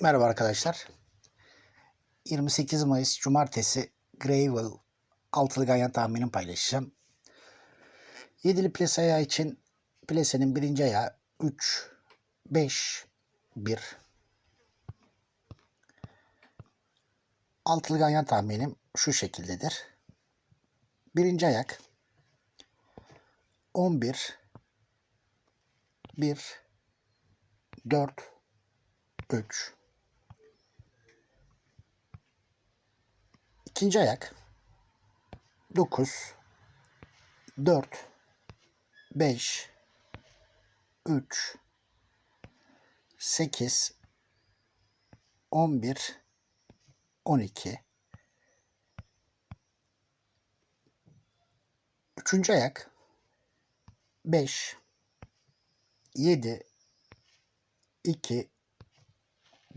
Merhaba arkadaşlar. 28 Mayıs Cumartesi Gravel altılı ganyan tahminim paylaşacağım. Yedili plase ayağı için plasenin birinci ayağı 3, 5, 1. Altılı ganyan tahminim şu şekildedir. Birinci ayak 11, 1, 4, 3. İkinci ayak? 9 4 5 3 8 11 12 Üçüncü ayak? 5 7 2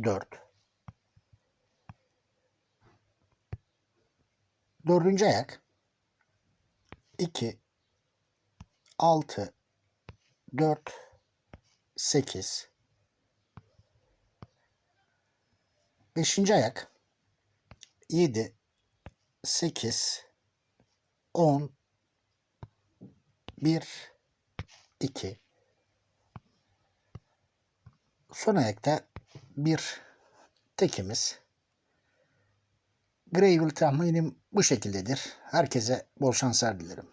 4 Dördüncü ayak. 2 6 4 8 Beşinci ayak. 7 8 10 1 2 Son ayakta bir. Tekimiz. Gravel tahminim bu şekildedir. Herkese bol şanslar dilerim.